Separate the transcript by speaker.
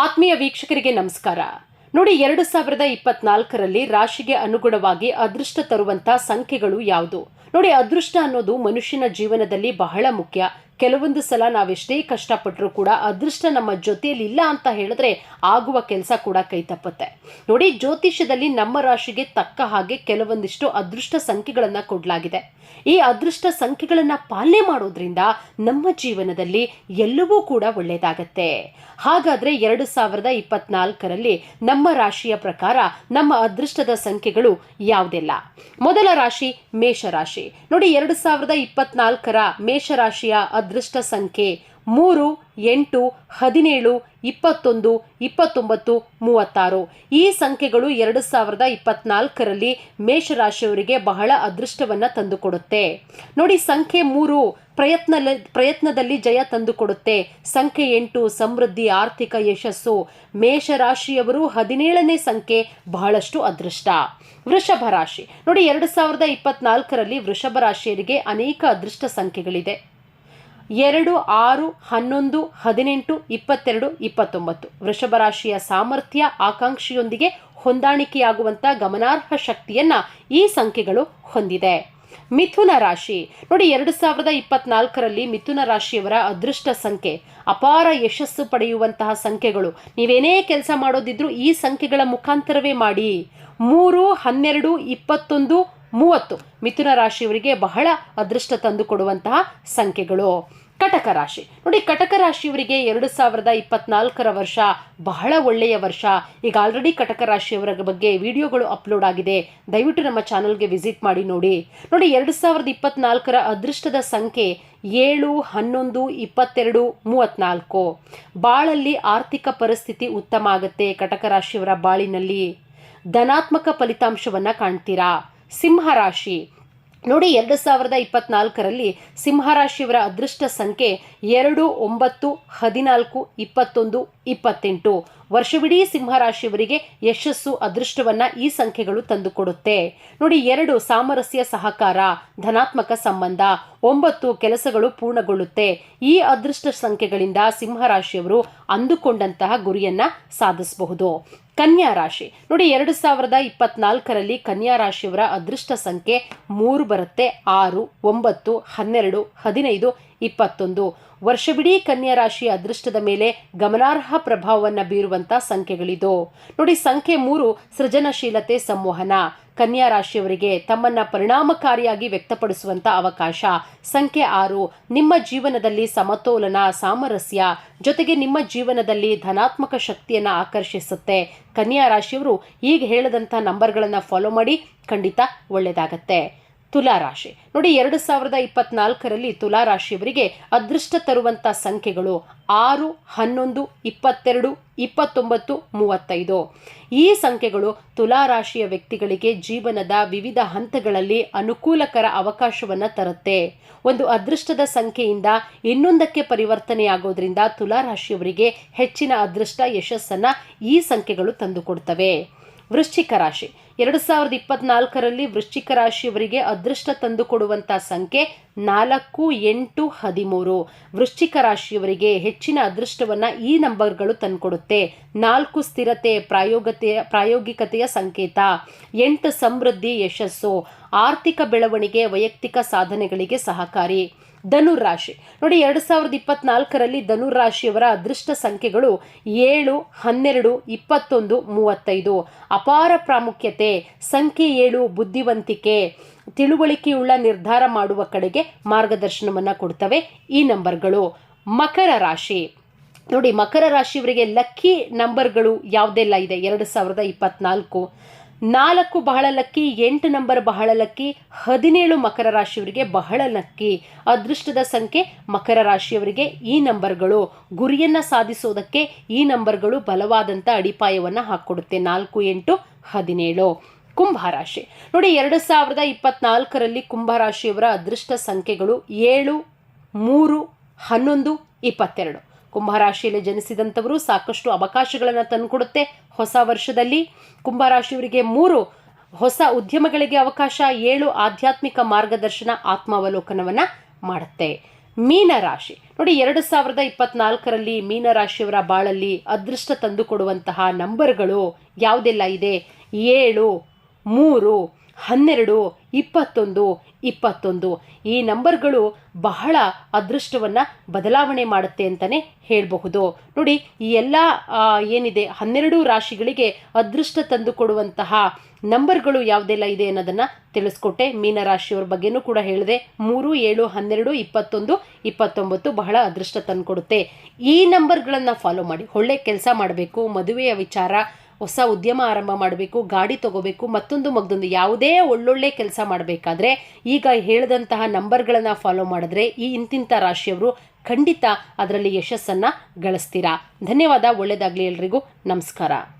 Speaker 1: ಆತ್ಮೀಯ ವೀಕ್ಷಕರಿಗೆ ನಮಸ್ಕಾರ. ನೋಡಿ ಎರಡು ಸಾವಿರದ ಇಪ್ಪತ್ನಾಲ್ಕರಲ್ಲಿ ರಾಶಿಗೆ ಅನುಗುಣವಾಗಿ ಅದೃಷ್ಟ ತರುವಂತ ಸಂಖ್ಯೆಗಳು ಯಾವುದು? ನೋಡಿ, ಅದೃಷ್ಟ ಅನ್ನೋದು ಮನುಷ್ಯನ ಜೀವನದಲ್ಲಿ ಬಹಳ ಮುಖ್ಯ. ಕೆಲವೊಂದು ಸಲ ನಾವೆಷ್ಟೇ ಕಷ್ಟಪಟ್ಟರೂ ಕೂಡ ಅದೃಷ್ಟ ನಮ್ಮ ಜೊತೆಯಲ್ಲಿ ಇಲ್ಲ ಅಂತ ಹೇಳಿದ್ರೆ ಆಗುವ ಕೆಲಸ ಕೂಡ ಕೈ ತಪ್ಪುತ್ತೆ. ನೋಡಿ, ಜ್ಯೋತಿಷ್ಯದಲ್ಲಿ ನಮ್ಮ ರಾಶಿಗೆ ತಕ್ಕ ಹಾಗೆ ಕೆಲವೊಂದಿಷ್ಟು ಅದೃಷ್ಟ ಸಂಖ್ಯೆಗಳನ್ನು ಕೊಡಲಾಗಿದೆ. ಈ ಅದೃಷ್ಟ ಸಂಖ್ಯೆಗಳನ್ನು ಪಾಲನೆ ಮಾಡೋದ್ರಿಂದ ನಮ್ಮ ಜೀವನದಲ್ಲಿ ಎಲ್ಲವೂ ಕೂಡ ಒಳ್ಳೆಯದಾಗತ್ತೆ. ಹಾಗಾದ್ರೆ ಎರಡು ಸಾವಿರದ ಇಪ್ಪತ್ನಾಲ್ಕರಲ್ಲಿ ನಮ್ಮ ರಾಶಿಯ ಪ್ರಕಾರ ನಮ್ಮ ಅದೃಷ್ಟದ ಸಂಖ್ಯೆಗಳು ಯಾವುದೆಲ್ಲ? ಮೊದಲ ರಾಶಿ ಮೇಷರಾಶಿ. ನೋಡಿ, ಎರಡು ಸಾವಿರದ ಇಪ್ಪತ್ನಾಲ್ಕರ ಮೇಷರಾಶಿಯ ಅದೃಷ್ಟ ಸಂಖ್ಯೆ ಮೂರು, ಎಂಟು, ಹದಿನೇಳು, ಇಪ್ಪತ್ತೊಂದು, ಇಪ್ಪತ್ತೊಂಬತ್ತು, ಮೂವತ್ತಾರು. ಈ ಸಂಖ್ಯೆಗಳು ಎರಡು ಸಾವಿರದ ಇಪ್ಪತ್ನಾಲ್ಕರಲ್ಲಿ ಮೇಷರಾಶಿಯವರಿಗೆ ಬಹಳ ಅದೃಷ್ಟವನ್ನು ತಂದುಕೊಡುತ್ತೆ. ನೋಡಿ, ಸಂಖ್ಯೆ ಮೂರು ಪ್ರಯತ್ನ ಪ್ರಯತ್ನದಲ್ಲಿ ಜಯ ತಂದುಕೊಡುತ್ತೆ. ಸಂಖ್ಯೆ ಎಂಟು, ಸಮೃದ್ಧಿ, ಆರ್ಥಿಕ ಯಶಸ್ಸು. ಮೇಷರಾಶಿಯವರು ಹದಿನೇಳನೇ ಸಂಖ್ಯೆ ಬಹಳಷ್ಟು ಅದೃಷ್ಟ. ವೃಷಭ ರಾಶಿ. ನೋಡಿ, ಎರಡು ಸಾವಿರದ ಇಪ್ಪತ್ನಾಲ್ಕರಲ್ಲಿ ವೃಷಭ ರಾಶಿಯರಿಗೆ ಅನೇಕ ಅದೃಷ್ಟ ಸಂಖ್ಯೆಗಳಿದೆ. ಎರಡು, ಆರು, ಹನ್ನೊಂದು, ಹದಿನೆಂಟು, ಇಪ್ಪತ್ತೆರಡು, ಇಪ್ಪತ್ತೊಂಬತ್ತು. ವೃಷಭ ರಾಶಿಯ ಸಾಮರ್ಥ್ಯ, ಆಕಾಂಕ್ಷೆಯೊಂದಿಗೆ ಹೊಂದಾಣಿಕೆಯಾಗುವಂಥ ಗಮನಾರ್ಹ ಶಕ್ತಿಯನ್ನ ಈ ಸಂಖ್ಯೆಗಳು ಹೊಂದಿದೆ. ಮಿಥುನ ರಾಶಿ. ನೋಡಿ, ಎರಡು ಸಾವಿರದ ಇಪ್ಪತ್ನಾಲ್ಕರಲ್ಲಿ ಮಿಥುನ ರಾಶಿಯವರ ಅದೃಷ್ಟ ಸಂಖ್ಯೆ. ಅಪಾರ ಯಶಸ್ಸು ಪಡೆಯುವಂತಹ ಸಂಖ್ಯೆಗಳು. ನೀವೇನೇ ಕೆಲಸ ಮಾಡೋದಿದ್ರು ಈ ಸಂಖ್ಯೆಗಳ ಮುಖಾಂತರವೇ ಮಾಡಿ. ಮೂರು, ಹನ್ನೆರಡು, ಇಪ್ಪತ್ತೊಂದು, ಮೂವತ್ತು. ಮಿಥುನ ರಾಶಿಯವರಿಗೆ ಬಹಳ ಅದೃಷ್ಟ ತಂದುಕೊಡುವಂತಹ ಸಂಖ್ಯೆಗಳು. ಕಟಕ ರಾಶಿ. ನೋಡಿ, ಕಟಕ ರಾಶಿಯವರಿಗೆ ಎರಡು ಸಾವಿರದ ಇಪ್ಪತ್ನಾಲ್ಕರ ವರ್ಷ ಬಹಳ ಒಳ್ಳೆಯ ವರ್ಷ. ಈಗ ಆಲ್ರೆಡಿ ಕಟಕ ರಾಶಿಯವರ ಬಗ್ಗೆ ವಿಡಿಯೋಗಳು ಅಪ್ಲೋಡ್ ಆಗಿದೆ. ದಯವಿಟ್ಟು ನಮ್ಮ ಚಾನಲ್ಗೆ ವಿಸಿಟ್ ಮಾಡಿ ನೋಡಿ. ನೋಡಿ, ಎರಡು ಸಾವಿರದ ಇಪ್ಪತ್ನಾಲ್ಕರ ಅದೃಷ್ಟದ ಸಂಖ್ಯೆ ಏಳು, ಹನ್ನೊಂದು, ಇಪ್ಪತ್ತೆರಡು, ಮೂವತ್ನಾಲ್ಕು. ಬಾಳಲ್ಲಿ ಆರ್ಥಿಕ ಪರಿಸ್ಥಿತಿ ಉತ್ತಮ ಆಗುತ್ತೆ ಕಟಕ ರಾಶಿಯವರ ಬಾಳಿನಲ್ಲಿ. ಧನಾತ್ಮಕ ಫಲಿತಾಂಶವನ್ನ ಕಾಣ್ತೀರಾ? ಸಿಂಹರಾಶಿ ನೋಡಿ, ಎರಡು ಸಾವಿರದ ಇಪ್ಪತ್ನಾಲ್ಕರಲ್ಲಿ ಸಿಂಹರಾಶಿಯವರ ಅದೃಷ್ಟ ಸಂಖ್ಯೆ ಎರಡು ಒಂಬತ್ತು ಹದಿನಾಲ್ಕು ಇಪ್ಪತ್ತೊಂದು ಇಪ್ಪತ್ತೆಂಟು. ವರ್ಷವಿಡೀ ಸಿಂಹರಾಶಿಯವರಿಗೆ ಯಶಸ್ಸು, ಅದೃಷ್ಟವನ್ನ ಈ ಸಂಖ್ಯೆಗಳು ತಂದುಕೊಡುತ್ತೆ. ನೋಡಿ, ಎರಡು, ಸಾಮರಸ್ಯ ಸಹಕಾರ, ಧನಾತ್ಮಕ ಸಂಬಂಧ, ಒಂಬತ್ತು, ಕೆಲಸಗಳು ಪೂರ್ಣಗೊಳ್ಳುತ್ತೆ. ಈ ಅದೃಷ್ಟ ಸಂಖ್ಯೆಗಳಿಂದ ಸಿಂಹರಾಶಿಯವರು ಅಂದುಕೊಂಡಂತಹ ಗುರಿಯನ್ನ ಸಾಧಿಸಬಹುದು. ಕನ್ಯಾ ರಾಶಿ. ನೋಡಿ, ಎರಡು ಸಾವಿರದ ಇಪ್ಪತ್ನಾಲ್ಕರಲ್ಲಿ ಕನ್ಯಾ ರಾಶಿಯವರ ಅದೃಷ್ಟ ಸಂಖ್ಯೆ ಮೂರು ಬರುತ್ತೆ. ಆರು, ಒಂಬತ್ತು, ಹನ್ನೆರಡು, ಹದಿನೈದು ಇಪ್ಪತ್ತೊಂದು. ವರ್ಷವಿಡೀ ಕನ್ಯಾ ರಾಶಿಯ ಅದೃಷ್ಟದ ಮೇಲೆ ಗಮನಾರ್ಹ ಪ್ರಭಾವವನ್ನು ಬೀರುವಂಥ ಸಂಖ್ಯೆಗಳಿದು. ನೋಡಿ, ಸಂಖ್ಯೆ ಮೂರು, ಸೃಜನಶೀಲತೆ ಸಂವಹನ. ಕನ್ಯಾ ರಾಶಿಯವರಿಗೆ ತಮ್ಮನ್ನ ಪರಿಣಾಮಕಾರಿಯಾಗಿ ವ್ಯಕ್ತಪಡಿಸುವಂಥ ಅವಕಾಶ. ಸಂಖ್ಯೆ ಆರು, ನಿಮ್ಮ ಜೀವನದಲ್ಲಿ ಸಮತೋಲನ, ಸಾಮರಸ್ಯ. ಜೊತೆಗೆ ನಿಮ್ಮ ಜೀವನದಲ್ಲಿ ಧನಾತ್ಮಕ ಶಕ್ತಿಯನ್ನು ಆಕರ್ಷಿಸುತ್ತೆ. ಕನ್ಯಾ ರಾಶಿಯವರು ಈಗ ಹೇಳದಂಥ ನಂಬರ್ಗಳನ್ನು ಫಾಲೋ ಮಾಡಿ ಖಂಡಿತ ಒಳ್ಳೆಯದಾಗತ್ತೆ ತುಲಾ ರಾಶಿ ನೋಡಿ, ಎರಡು ಸಾವಿರದ ಇಪ್ಪತ್ನಾಲ್ಕರಲ್ಲಿ ತುಲಾ ರಾಶಿಯವರಿಗೆ ಅದೃಷ್ಟ ತರುವಂಥ ಸಂಖ್ಯೆಗಳು ಆರು, ಹನ್ನೊಂದು, ಇಪ್ಪತ್ತೆರಡು, ಇಪ್ಪತ್ತೊಂಬತ್ತು, ಮೂವತ್ತೈದು. ಈ ಸಂಖ್ಯೆಗಳು ತುಲಾ ರಾಶಿಯ ವ್ಯಕ್ತಿಗಳಿಗೆ ಜೀವನದ ವಿವಿಧ ಹಂತಗಳಲ್ಲಿ ಅನುಕೂಲಕರ ಅವಕಾಶವನ್ನು ತರುತ್ತೆ. ಒಂದು ಅದೃಷ್ಟದ ಸಂಖ್ಯೆಯಿಂದ ಇನ್ನೊಂದಕ್ಕೆ ಪರಿವರ್ತನೆಯಾಗೋದ್ರಿಂದ ತುಲಾ ರಾಶಿಯವರಿಗೆ ಹೆಚ್ಚಿನ ಅದೃಷ್ಟ, ಯಶಸ್ಸನ್ನು ಈ ಸಂಖ್ಯೆಗಳು ತಂದುಕೊಡ್ತವೆ. ವೃಶ್ಚಿಕ ರಾಶಿ. ಎರಡು ಸಾವಿರದ ಇಪ್ಪತ್ನಾಲ್ಕರಲ್ಲಿ ವೃಶ್ಚಿಕ ರಾಶಿಯವರಿಗೆ ಅದೃಷ್ಟ ತಂದುಕೊಡುವಂಥ ಸಂಖ್ಯೆ ನಾಲ್ಕು, ಎಂಟು, ಹದಿಮೂರು. ವೃಶ್ಚಿಕ ರಾಶಿಯವರಿಗೆ ಹೆಚ್ಚಿನ ಅದೃಷ್ಟವನ್ನು ಈ ನಂಬರ್ಗಳು ತಂದುಕೊಡುತ್ತೆ. ನಾಲ್ಕು ಸ್ಥಿರತೆ ಪ್ರಾಯೋಗತೆಯ ಪ್ರಾಯೋಗಿಕತೆಯ ಸಂಕೇತ. ಎಂಟು ಸಮೃದ್ಧಿ, ಯಶಸ್ಸು. ಆರ್ಥಿಕ ಬೆಳವಣಿಗೆ, ವೈಯಕ್ತಿಕ ಸಾಧನೆಗಳಿಗೆ ಸಹಕಾರಿ. ಧನುರಾಶಿ ನೋಡಿ, ಎರಡು ಸಾವಿರದ ಇಪ್ಪತ್ನಾಲ್ಕರಲ್ಲಿ ಧನುರಾಶಿಯವರ ಅದೃಷ್ಟ ಸಂಖ್ಯೆಗಳು ಏಳು, ಹನ್ನೆರಡು, ಇಪ್ಪತ್ತೊಂದು, ಮೂವತ್ತೈದು. ಅಪಾರ ಪ್ರಾಮುಖ್ಯತೆ, ಸಂಖ್ಯೆ ಏಳು, ಬುದ್ಧಿವಂತಿಕೆ, ತಿಳುವಳಿಕೆಯುಳ್ಳ ನಿರ್ಧಾರ ಮಾಡುವ ಕಡೆಗೆ ಮಾರ್ಗದರ್ಶನವನ್ನು ಕೊಡ್ತವೆ ಈ ನಂಬರ್ಗಳು. ಮಕರ ರಾಶಿ. ನೋಡಿ, ಮಕರ ರಾಶಿಯವರಿಗೆ ಲಕ್ಕಿ ನಂಬರ್ಗಳು ಯಾವುದೆಲ್ಲ ಇದೆ? ಎರಡು ಸಾವಿರದ ಇಪ್ಪತ್ನಾಲ್ಕು. ನಾಲ್ಕು ಬಹಳ ಲಕ್ಕಿ, ಎಂಟು ನಂಬರ್ ಬಹಳ ಲಕ್ಕಿ, ಹದಿನೇಳು ಮಕರ ರಾಶಿಯವರಿಗೆ ಬಹಳ ಲಕ್ಕಿ. ಅದೃಷ್ಟದ ಸಂಖ್ಯೆ ಮಕರ ರಾಶಿಯವರಿಗೆ ಈ ನಂಬರ್ಗಳು. ಗುರಿಯನ್ನು ಸಾಧಿಸೋದಕ್ಕೆ ಈ ನಂಬರ್ಗಳು ಬಲವಾದಂಥ ಅಡಿಪಾಯವನ್ನು ಹಾಕ್ಕೊಡುತ್ತೆ ನಾಲ್ಕು, ಎಂಟು, ಹದಿನೇಳು. ಕುಂಭರಾಶಿ ನೋಡಿ, ಎರಡು ಸಾವಿರದ ಇಪ್ಪತ್ನಾಲ್ಕರಲ್ಲಿ ಕುಂಭರಾಶಿಯವರ ಅದೃಷ್ಟ ಸಂಖ್ಯೆಗಳು ಏಳು, ಮೂರು, ಹನ್ನೊಂದು, ಇಪ್ಪತ್ತೆರಡು. ಕುಂಭರಾಶಿಯಲ್ಲಿ ಜನಿಸಿದಂಥವರು ಸಾಕಷ್ಟು ಅವಕಾಶಗಳನ್ನು ತಂದುಕೊಡುತ್ತೆ ಹೊಸ ವರ್ಷದಲ್ಲಿ. ಕುಂಭರಾಶಿಯವರಿಗೆ ಮೂರು ಹೊಸ ಉದ್ಯಮಗಳಿಗೆ ಅವಕಾಶ, ಏಳು ಆಧ್ಯಾತ್ಮಿಕ ಮಾರ್ಗದರ್ಶನ, ಆತ್ಮಾವಲೋಕನವನ್ನು ಮಾಡುತ್ತೆ. ಮೀನರಾಶಿ ನೋಡಿ, ಎರಡು ಸಾವಿರದ ಇಪ್ಪತ್ನಾಲ್ಕರಲ್ಲಿ ಮೀನರಾಶಿಯವರ ಬಾಳಲ್ಲಿ ಅದೃಷ್ಟ ತಂದುಕೊಡುವಂತಹ ನಂಬರ್ಗಳು ಯಾವುದೆಲ್ಲ ಇದೆ? ಏಳು, ಮೂರು ಹನ್ನೆರಡು, ಇಪ್ಪತ್ತೊಂದು ಇಪ್ಪತ್ತೊಂದು. ಈ ನಂಬರ್ಗಳು ಬಹಳ ಅದೃಷ್ಟವನ್ನು ಬದಲಾವಣೆ ಮಾಡುತ್ತೆ ಅಂತಲೇ ಹೇಳಬಹುದು. ನೋಡಿ, ಈ ಎಲ್ಲ ಏನಿದೆ, ಹನ್ನೆರಡು ರಾಶಿಗಳಿಗೆ ಅದೃಷ್ಟ ತಂದುಕೊಡುವಂತಹ ನಂಬರ್ಗಳು ಯಾವುದೆಲ್ಲ ಇದೆ ಅನ್ನೋದನ್ನು ತಿಳಿಸ್ಕೊಟ್ಟೆ ಮೀನರಾಶಿಯವ್ರ ಬಗ್ಗೆನೂ ಕೂಡ ಹೇಳಿದೆ. ಮೂರು, ಏಳು, ಹನ್ನೆರಡು, ಇಪ್ಪತ್ತೊಂದು, ಇಪ್ಪತ್ತೊಂಬತ್ತು ಬಹಳ ಅದೃಷ್ಟ ತಂದುಕೊಡುತ್ತೆ. ಈ ನಂಬರ್ಗಳನ್ನು ಫಾಲೋ ಮಾಡಿ, ಒಳ್ಳೆ ಕೆಲಸ ಮಾಡಬೇಕು, ಮದುವೆಯ ವಿಚಾರ ಹೊಸ ಉದ್ಯಮ ಆರಂಭ ಮಾಡಬೇಕು, ಗಾಡಿ ತಗೋಬೇಕು, ಮತ್ತೊಂದು ಮಗದೊಂದು ಯಾವುದೇ ಒಳ್ಳೊಳ್ಳೆ ಕೆಲಸ ಮಾಡಬೇಕಾದ್ರೆ ಈಗ ಹೇಳಿದಂತಹ ನಂಬರ್ಗಳನ್ನು ಫಾಲೋ ಮಾಡಿದ್ರೆ ಈ ಇಂತಿಂಥ ರಾಶಿಯವರು ಖಂಡಿತ ಅದರಲ್ಲಿ ಯಶಸ್ಸನ್ನು ಗಳಿಸ್ತೀರಾ. ಧನ್ಯವಾದ ಒಳ್ಳೆಯದಾಗಲಿ ಎಲ್ರಿಗೂ. ನಮಸ್ಕಾರ.